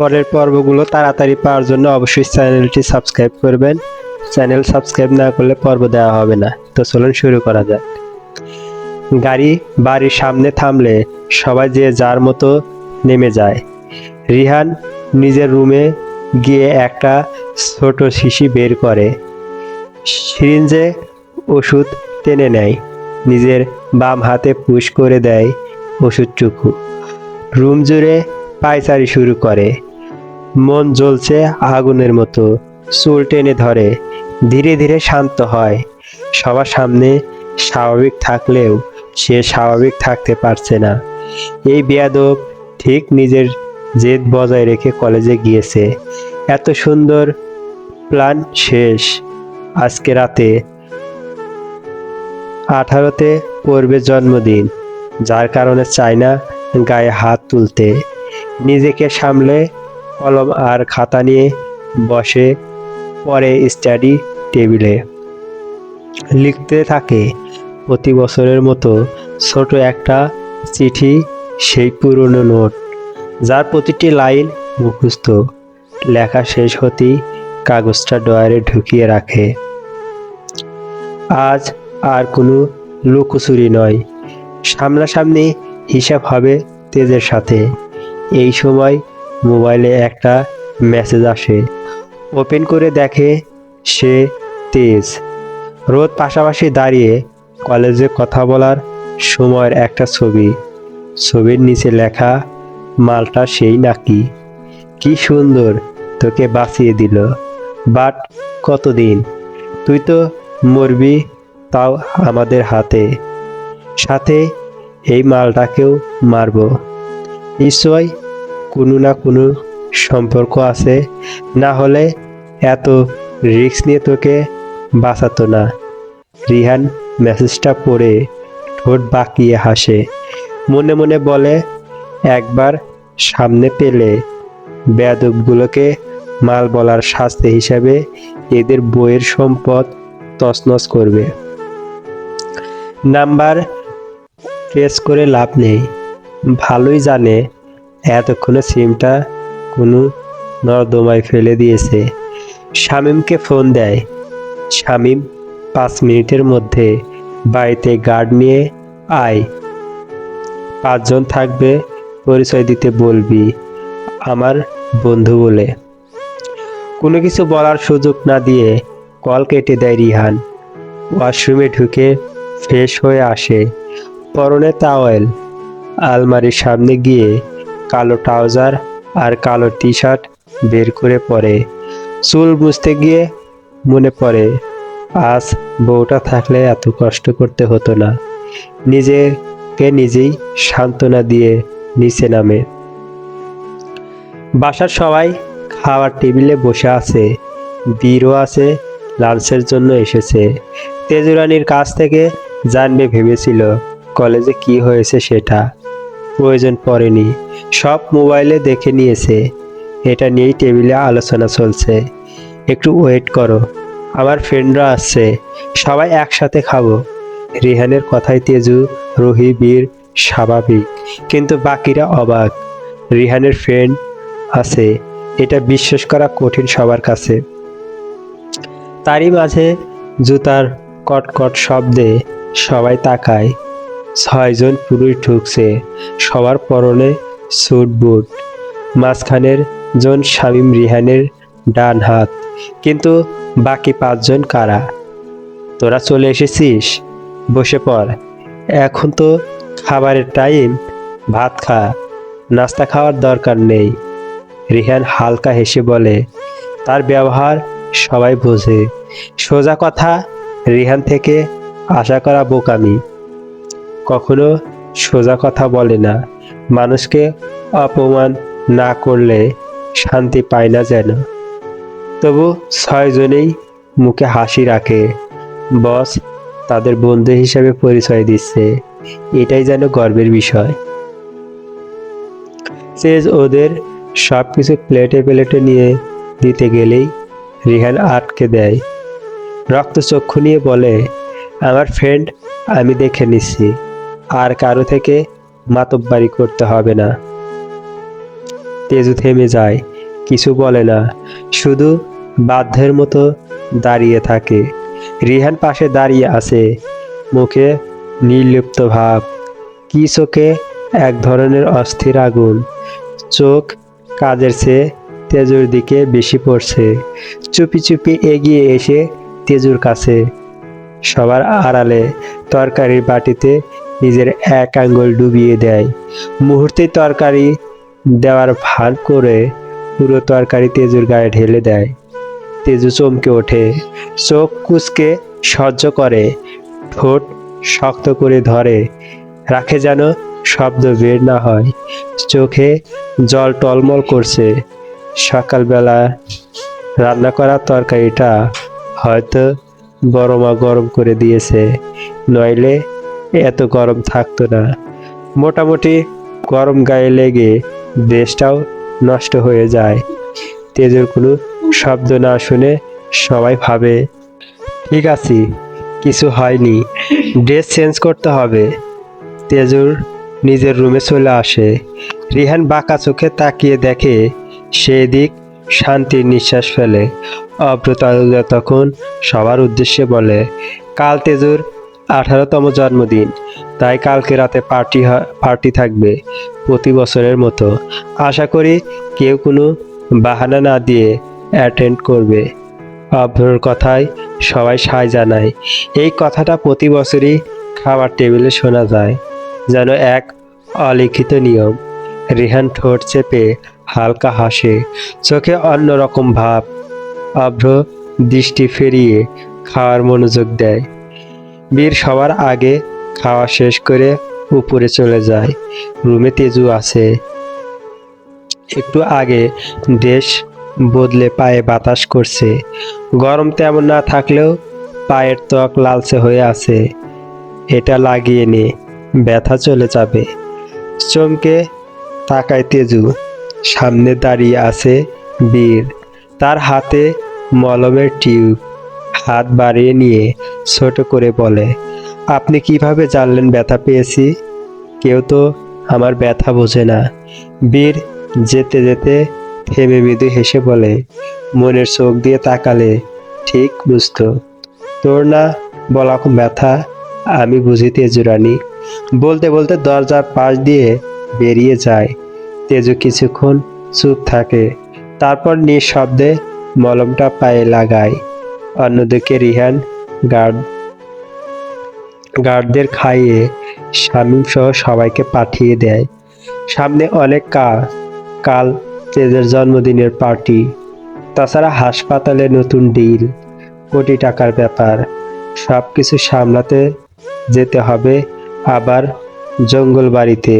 পরের পর্বগুলো তাড়াতাড়ি পাওয়ার জন্য অবশ্যই চ্যানেলটি সাবস্ক্রাইব করবেন। চ্যানেল সাবস্ক্রাইব না করলে পর্ব দেওয়া হবে না। তো চলুন শুরু করা যাক। গাড়ি বাড়ির সামনে থামলে সবাই যে যার মতো নেমে যায়। রিহান নিজের রুমে গিয়ে একটা ছোট শিশি বের করে। সিরিঞ্জে ওষুধ টেনে নেয়। নিজের বাম হাতে পুশ করে দেয় ওষুধ ওষুধটুকু। রুম জুড়ে পায়চারি শুরু করে। মন জ্বলছে আগুনের মতো। চুল টেনে ধরে, ধীরে ধীরে শান্ত হয়। সবার সামনে স্বাভাবিক থাকলেও সে স্বাভাবিক থাকতে পারছে না। এই বেয়াদব ঠিক নিজের জেদ বজায় রেখে কলেজে গিয়েছে। এত সুন্দর প্ল্যান শেষ। আজকে রাতে আঠারোতে পড়বে জন্মদিন, যার কারণে চায় না গায়ে হাত তুলতে। নিজেকে সামলে কলম আর খাতা নিয়ে বসে পরে স্টাডি টেবিলে। লিখতে থাকে, প্রতি বছরের মতো ছোট একটা চিঠি সেই পুরনো নোট, যার প্রতিটি লাইন মুখস্থ। লেখা শেষ হতেই কাগজটা ডয়ারে ঢুকিয়ে রাখে। আজ আর কোনো লুকোচুরি নয়। সামনাসামনি হিসাব হবে তেজের সাথে। এই সময় মোবাইলে একটা মেসেজ আসে। ওপেন করে দেখে সে তেজ। রোদ পাশাপাশি দাঁড়িয়ে কলেজে কথা বলার সময়ের একটা ছবি। ছবির নিচে লেখা, মালটা সেই নাকি? কি সুন্দর, তোকে বাঁচিয়ে দিল। বাট কতদিন? তুই তো মরবি তাও আমাদের হাতে। সাথে এই মালটাকেও মারব। নিশ্চয় কোনো না কোনো সম্পর্ক আছে, না হলে এত রিস্ক নিয়ে তোকে বাঁচাতো না। রিহান মেসেজটা পড়ে ঠোঁট বাঁকিয়ে হাসে। মনে মনে বলে, একবার সামনে পেলে বেয়াদবগুলোকে মাল বলার শাস্তি হিসাবে এদের বইয়ের সম্পদ তছনছ করবে। নাম্বার ট্রেস করে লাভ নেই। ভালোই জানে এতক্ষণে সিমটা কোনো নর্দমায় ফেলে দিয়েছে। শামিমকে ফোন দেয়। শামিম পাঁচ মিনিটের মধ্যে বাড়িতে গার্ড নিয়ে আয়। পাঁচজন থাকবে, পরিচয় দিতে বলবি, আমার বন্ধু বলে। কোনো কিছু বলার সুযোগ না দিয়ে কল কেটে দেয় রিহান। ওয়াশরুমে ঢুকে ফ্রেশ হয়ে আসে। পরনে তাওয়েল আলমারির সামনে গিয়ে কালো ট্রাউজার আর কালো টি শার্ট বের করে পরে। চুল বুঝতে গিয়ে মনে পড়ে, আজ বউটা থাকলে এত কষ্ট করতে হতো না। নিজেকে নিজেই সান্ত্বনা দিয়ে নিচে নামে। বাসার সবাই খাওয়ার টেবিলে বসে আছে। বীরও আছে, লাঞ্চের জন্য এসেছে। তেজুরানির কাছ থেকে জানবে ভেবেছিল, কলেজে কি হয়েছে সেটা। প্রয়োজন পড়েনি। সব মোবাইলে দেখে নিয়েছে। এটা নিয়েই টেবিলে আলোচনা চলছে। একটু ওয়েট করো, আমার ফ্রেন্ডরা আসছে, সবাই একসাথে খাব। রিহানের কথায় তেজু, রুহি, বীর স্বাভাবিক, কিন্তু বাকিরা অবাক। রিহানের ফ্রেন্ড আছে, এটা বিশ্বাস করা কঠিন সবার কাছে। তারই মাঝে জুতার কটকট শব্দে সবাই তাকায়। ছয়জন পুরুষ ঢুকছে, সবার পরনে স্যুট বুট, মাঝখানের জন শামীম রিহানের ডান হাত। কিন্তু বাকি পাঁচজন কারা? তোরা চলে এসেছিস? বসে পড়। এখন তো খাবারের টাইম। ভাত খা। নাস্তা খাওয়ার দরকার নেই। রিহান হালকা হেসে বলে, তার ব্যবহার সবাই বোঝে। সোজা কথা, রিহান থেকে আশা করা বোকামি। কখনো সোজা কথা বলে না। মানুষকে অপমান না করলে শান্তি পায় না যেন। তবু ছয়জনেই মুখে হাসি রাখে। বস তাদের বন্ধু হিসেবে পরিচয় দিচ্ছে। এটাই যেন গর্বের বিষয়। সেজ ওদের সব কিছু প্লেটে প্লেটে নিয়ে দিতে গেলেই রিহান আটকে দেয়। রক্তচক্ষু নিয়ে বলে, আমার ফ্রেন্ড আমি দেখে নিচ্ছি। আর কারও থেকে মাতব্বারি করতে হবে না। তেজু থেমে যায়, কিছু বলে না, শুধু বাধ্যের মতো দাঁড়িয়ে থাকে। রিহান পাশে দাঁড়িয়ে আছে, মুখে নির্লিপ্ত ভাব। কি চোখে? এক ধরনের অস্থির আগুন। চোখ কাজের চেয়ে তেজুর দিকে বেশি পড়ছে। চুপি চুপি এগিয়ে এসে তেজুর কাছে, সবার আড়ালে তরকারির বাটিতে নিজের এক আঙ্গুল ডুবিয়ে দেয়। মুহূর্তে তরকারি দেওয়ার ভান করে পুরো তরকারি তেজুর গায়ে ঢেলে দেয়। তেজু চমকে ওঠে, চোখ কুচকে সহ্য করে, ঠোঁট শক্ত করে ধরে, রাখে যেন শব্দ বের না হয়। চোখে জল টলমল করছে। সকালবেলা রান্না করা তরকারিটা হয়তো বড় মা গরম করে দিয়েছে, নইলে এত গরম থাকতো না। মোটামুটি গরম গায়ে লেগে দেশটাও নষ্ট হয়ে যায়। তেজের কোনো শব্দ না শুনে সবাই ভাবে, ঠিক আছে, কিছু হয়নি, ড্রেস চেঞ্জ করতে হবে। তেজুর নিজের রুমে চলে আসে। রিহান বাঁকা চোখে তাকিয়ে দেখে সেদিক শান্তির নিঃশ্বাস ফেলে। অব্রতালুদা তখন সবার উদ্দেশ্যে বলে, কাল তেজুর আঠারোতম জন্মদিন। তাই কালকে রাতে পার্টি পার্টি থাকবে প্রতি বছরের মতো। আশা করি কেউ কোনো বাহানা না দিয়ে অ্যাটেন্ড করবে। অভ্রর কথায় সবাই সায় জানায়। এই কথাটা প্রতি বছরই খাবার টেবিলে শোনা যায়, যেন এক অলিখিত নিয়ম। রিহান ঠোঁট চেপে হালকা হাসে, চোখে অন্যরকম ভাব। অভ্র দৃষ্টি ফেরিয়ে খাওয়ার মনোযোগ দেয়। বীর সবার আগে খাওয়া শেষ করে উপরে চলে যায়। রুমে তেজু আছে। একটু আগে দেশ বদলে পায়ে বাতাস করছে। গরম তেমন না থাকলেও পায়ের ত্বক লালচে হয়ে আছে। এটা লাগিয়ে নে, ব্যথা চলে যাবে। চমকে তাকায় তেজু। সামনে দাঁড়িয়ে আছে বীর। তার হাতে মলমের টিউব। হাত বাড়িয়ে নিয়ে ছোট করে বলে, আপনি কীভাবে জানলেন ব্যথা পেয়েছি? কেউ তো আমার ব্যথা বোঝে না। বীর যেতে যেতে থেমে মৃদু হেসে বলে, মনের চোখ দিয়ে তাকালে ঠিক বুঝতো। তোর না বলা ব্যথা, আমি বুঝি তেজুরানি বলতে বলতে দরজার পাশ দিয়ে বেরিয়ে যায়। তেজু কিছুক্ষণ চুপ থাকে, তারপর নিঃশব্দে মলমটা পায়ে লাগায়। অন্যদিকে রিহান গার্ড, গার্ডদের খাইয়ে শামীম সহ সবাইকে পাঠিয়ে দেয়। সামনে অনেক কাজ কাল তেজের জন্মদিনের পার্টি। তাছাড়া হাসপাতালে নতুন ডিল, কোটি টাকার ব্যাপার। সব কিছু সামলাতে যেতে হবে আবার জঙ্গল বাড়িতে।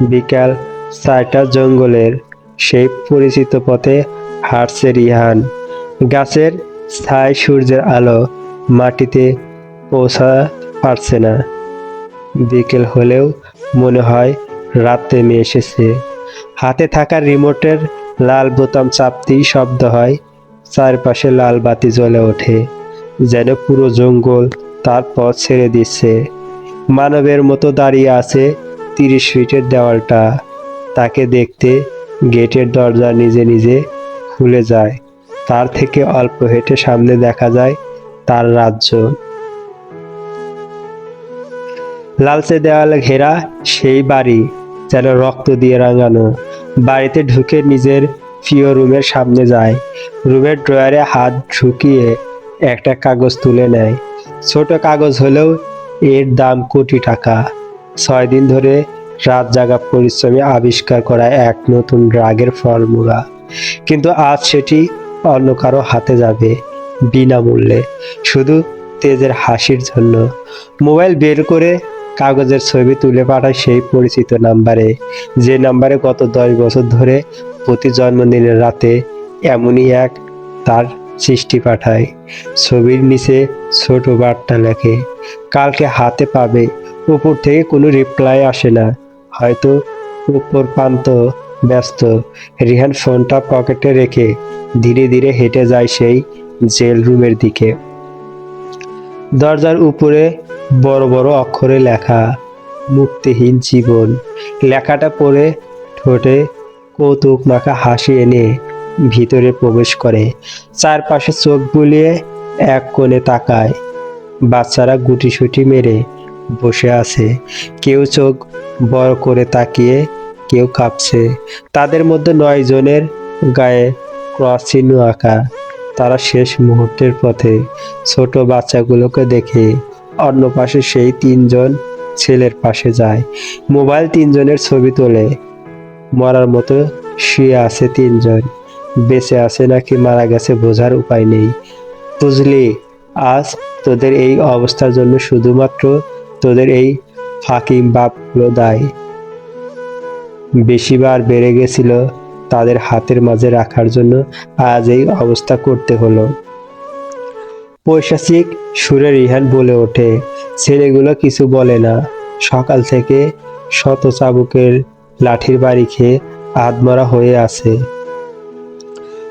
বিকাল চারটা জঙ্গলের সেই পরিচিত পথে হাঁটছে রিহান। গাছের ছায় সূর্যের আলো মাটিতে পৌঁছা পারছে না। বিকেল হলেও মনে হয় রাত নেমে এসেছে। হাতে থাকা রিমোটের লাল বোতাম চাপতেই শব্দ হয়। চারপাশে লাল বাতি জ্বলে ওঠে, যেন পুরো জঙ্গল তার পথ ছেড়ে দিচ্ছে। মানবের মতো দাঁড়িয়ে আছে তিরিশ ফিটের দেওয়ালটা। তাকে দেখতে গেটের দরজা নিজে নিজে খুলে যায়। তার থেকে অল্প হেঁটে সামনে দেখা যায় তার রাজ্য। লালচে দেওয়ালে ঘেরা সেই বাড়ি যেন রক্ত দিয়ে রাঙানো। বাড়িতে ঢুকে নিজের প্রিয় রুমের সামনে যায়। রুমের ড্রয়ারে হাত ঢুকিয়ে একটা কাগজ তুলে নেয়। ছোট কাগজ হলেও এর দাম কোটি টাকা। ছয় দিন ধরে রাত জাগা পরিশ্রমে আবিষ্কার করা এক নতুন রাগের ফর্মুলা। কিন্তু আজ সেটি অন্য কারও হাতে যাবে বিনামূল্যে। শুধু তেজের হাসির জন্য। মোবাইল বের করে কাগজের ছবি তুলে পাঠায় সেই পরিচিত নাম্বারে। যে নাম্বারে গত দশ বছর ধরে প্রতি জন্মদিনের রাতে এমনই এক তার সৃষ্টি পাঠায়। ছবির নিচে ছোট বার্তা লেখে, কালকে হাতে পাবে। উপর থেকে কোনো রিপ্লাই আসে না। হয়তো উপর প্রান্ত ব্যস্ত। রিহান ফোনটা পকেটে রেখে ধীরে ধীরে হেঁটে যায় সেই জেল রুমের দিকে। দরজার উপরে বড় বড় অক্ষরে লেখা, মুক্তিহীন জীবন। লেখাটা পড়ে ঠোঁটে কৌতুক মাখা হাসি এনে ভিতরে প্রবেশ করে। চারপাশে চোখ বুলিয়ে এক কোণে তাকায়। বাচ্চারা গুটি গুটিসুটি মেরে বসে আছে। কেউ চোখ বড় করে তাকিয়ে কেউ কাঁপছে। তাদের মধ্যে নয় জনের গায়ে ক্রস চিহ্ন আঁকা। তারা শেষ মুহূর্তের পথে ছোট বাচ্চাগুলোকে দেখে অন্য পাশে সেই তিনজন ছেলের পাশে যায়। মোবাইল তিনজনের ছবি তোলে। মরার মতো শুয়ে আছে তিনজন। বেঁচে আছে নাকি মারা গেছে বোঝার উপায় নেই। বুঝলি, আজ তোদের এই অবস্থার জন্য শুধুমাত্র তোদের এই ফাঁকিং বাপগুলো দায়। বেশিবার বেড়ে গেছিল তাদের হাতের মাঝে রাখার জন্য আজ এই অবস্থা করতে হলো। পৈশাচিক সুরে রিহান বলে ওঠে, ছেলেগুলো কিছু বলে না। সকাল থেকে শত চাবুকের লাঠির বাড়ি খেয়ে আধমরা হয়ে আছে।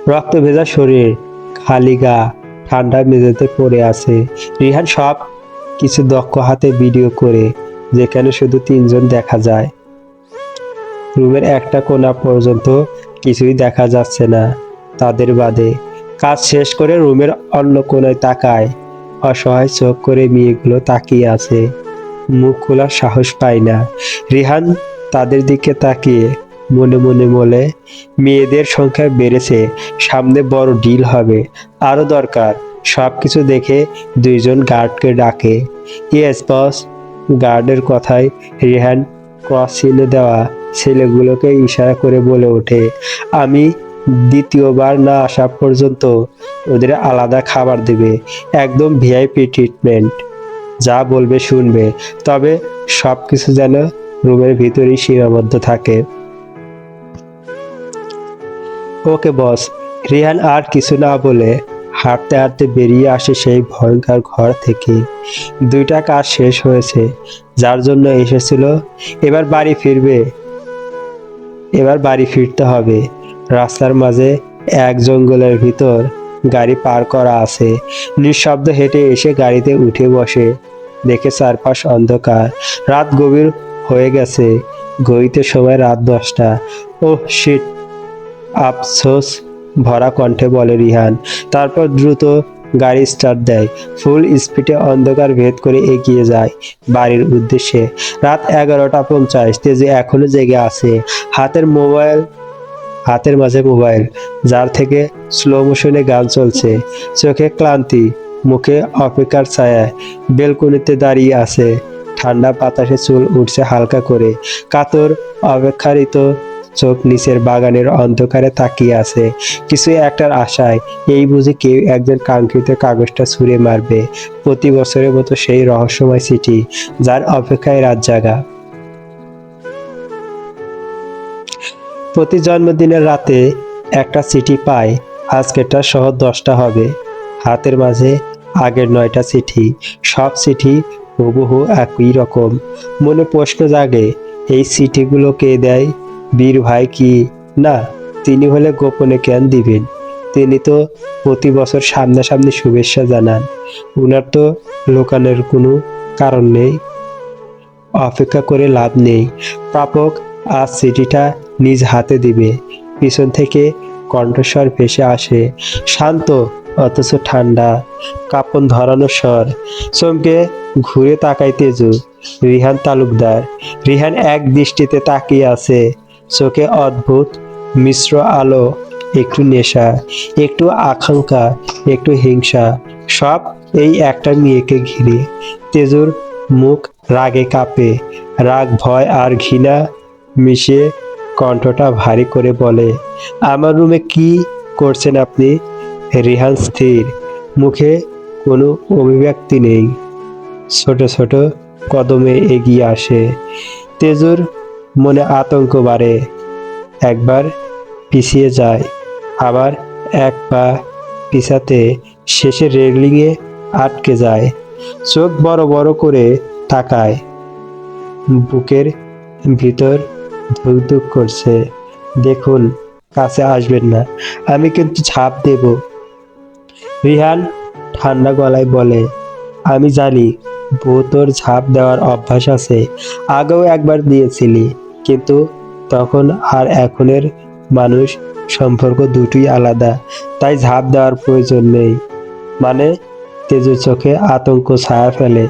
রক্ত ভেজা শরীর, খালি গা, ঠান্ডা মেঝেতে পড়ে আছে। রিহান সব কিছু দক্ষ হাতে ভিডিও করে, যেখানে শুধু তিনজন দেখা যায়। রুমের একটা কোণা পর্যন্ত কিছুই দেখা যাচ্ছে না তাদের বাদে। কাজ শেষ করে রুমের অন্য কোনায় তাকায়। অসহায় চোখ করে মেয়েগুলো তাকিয়ে আছে। মুখ খোলার সাহস পায় না। রিহান তাদের দিকে তাকিয়ে মনে মনে বলে, মেয়েদের সংখ্যা বেড়েছে, সামনে বড় ডিল হবে। আরও দরকার সব কিছু দেখে দুইজন গার্ডকে ডাকে। ইয়েস বস গার্ডের কথায় রিহান ক্রস চিহ্ন দেওয়া ছেলেগুলোকে ইশারা করে বলে ওঠে, আমি দ্বিতীয়বার না আসা পর্যন্ত ওদের আলাদা খাবার দেবে, একদম ভিআইপি ট্রিটমেন্ট। যা বলবে শুনবে, তবে সব কিছু যেন রুমের ভিতরেই সীমাবদ্ধ থাকে। ওকে বস। রিহান আর কিছু না বলে হাঁটতে হাঁটতে বেরিয়ে আসে সেই ভয়ঙ্কর ঘর থেকে। দুইটা কাজ শেষ হয়েছে, যার জন্য এসেছিল, এবার বাড়ি ফিরবে। এবার বাড়ি ফিরতে হবে। রাস্তার মাঝে এক জঙ্গলের ভিতর গাড়ি পার করা আছে। নিঃশব্দ হেঁটে এসে গাড়িতে উঠে বসে। দেখে চারপাশ অন্ধকার। রাত গভীর হয়ে গেছে। ঘড়িতে সময় রাত দশটা। Oh shit. আফসোস, ভরা কণ্ঠে বলে রিহান। তারপর দ্রুত গাড়ি স্টার্ট দেয়। ফুল স্পিডে অন্ধকার ভেদ করে এগিয়ে যায় বাড়ির উদ্দেশ্যে। রাত এগারোটা পঞ্চাশ, তেজে এখনও জেগে আছে। হাতের মোবাইল হাতের মাঝে মোবাইল যার থেকে স্লো মোশনে গান চলছে। চোখে ক্লান্তি, মুখে অপেক্ষার ছায়া, বেলকনিতে দাঁড়িয়ে আছে। ঠান্ডা বাতাসে চুল উঠছে হালকা করে। কাতর, অপেক্ষারিত চোখ নিচের বাগানের অন্ধকারে তাকিয়ে আছে। কিছু একটার আশায় এই বুঝি কেউ একজন কাঙ্ক্ষিত কাগজটা ছুঁড়ে মারবে। প্রতি বছরের মতো সেই রহস্যময় চিঠি যার অপেক্ষায় রাত জাগা। প্রতি জন্মদিনের রাতে একটা চিঠি পায়, আজকেরটা সহ দশটা হবে। হাতের মাঝে আগের নয়টা চিঠি সব চিঠি হুবহু একই রকম। মনে প্রশ্ন জাগে, এই চিঠিগুলো কে দেয়? বীর ভাই কি? না, তিনি হলে গোপনে জ্ঞান দিবেন। তিনি তো প্রতি বছর সামনাসামনি শুভেচ্ছা জানান। উনার তো লোকানোর কোনো কারণ নেই। অপেক্ষা করে লাভ নেই। প্রাপক আজ চিঠিটা নিজ হাতে দিবে। পিছন থেকে কণ্ঠস্বর ভেসে আসে। শান্ত, অথচ ঠান্ডা। কাপন ধরানো স্বর। চমকে ঘুরে তাকাইতে তেজু রিহান তালুকদার। রিহান এক দৃষ্টিতে তাকিয়ে আছে। চোখে অদ্ভুত মিশ্র আলো, একটু নেশা, একটু আকাঙ্ক্ষা, একটু হিংসা, সব এই একটা মেয়েকে ঘিরে। তেজুর মুখ রাগে কাঁপে, রাগ, ভয় আর ঘৃণা মিশে কণ্ঠটা ভারী করে বলে, আমার রুমে কি করছেন আপনি? রিহান স্থির, মুখে কোনো অভিব্যক্তি নেই। ছোট ছোট কদমে এগিয়ে আসে। তেজুর মনে আতঙ্ক বাড়ে। একবার পিছিয়ে যায়, আবার এক পা পিছাতে শেষে রেলিংয়ে আটকে যায়, চোখ বড় বড় করে তাকায়। বুকের ভিতর ধুক ধুক করছে, দেখুন, কাছে আসবেন না, আমি কিন্তু ছাপ দেব। রিহান ঠান্ডা গলায় বলে, আমি জানি, বউ তোর ঝাঁপ দেওয়ার অভ্যাস আছে, আগেও একবার দিয়েছিলি। কিন্তু তখন আর এখনের মানুষ সম্পর্ক দুটোই আলাদা, তাই ঝাঁপ দেওয়ার প্রয়োজন নেই। মানে তেজুর চোখে আতঙ্ক ছায়া ফেলে।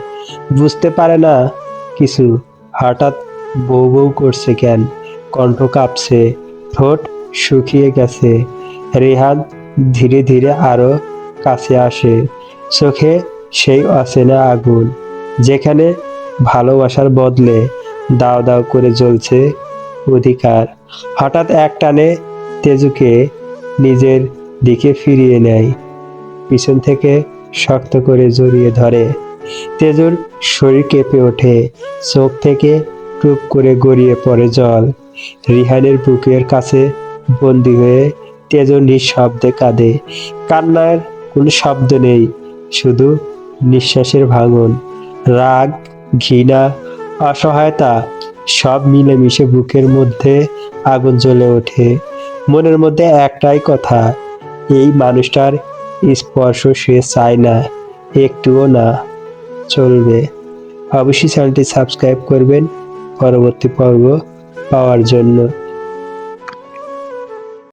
বুঝতে পারে না কিছু। হঠাৎ বউ বউ করছে কেন? কণ্ঠ কাঁপছে। ঠোঁট শুকিয়ে গেছে। রেহান ধীরে ধীরে আরও কাছে আসে। চোখে সেই অচেনা আগুন, যেখানে ভালোবাসার বদলে দাও দাও করে জ্বলছে অধিকার। হঠাৎ এক টানে তেজুকে নিজের দিকে ফিরিয়ে নেয়। পিছন থেকে শক্ত করে জড়িয়ে ধরে। তেজুর শরীর কেঁপে ওঠে। চোখ থেকে টুপ করে গড়িয়ে পড়ে জল। রিহানের বুকের কাছে বন্দি হয়ে তেজু নিঃশব্দে কাঁদে। কান্নার কোনো শব্দ নেই, শুধু নিঃশ্বাসের ভাঙন। রাগ ঘৃণা অসহায়তা সব মিলেমিশে বুকের মধ্যে আগুন জ্বলে ওঠে। মনের মধ্যে একটাই কথা, এই মানুষটার স্পর্শ সে চায় না, একটুও না, চলবে। অবশ্যই চ্যানেলটি সাবস্ক্রাইব করবেন। পরবর্তী পর্ব পাওয়ার জন্য।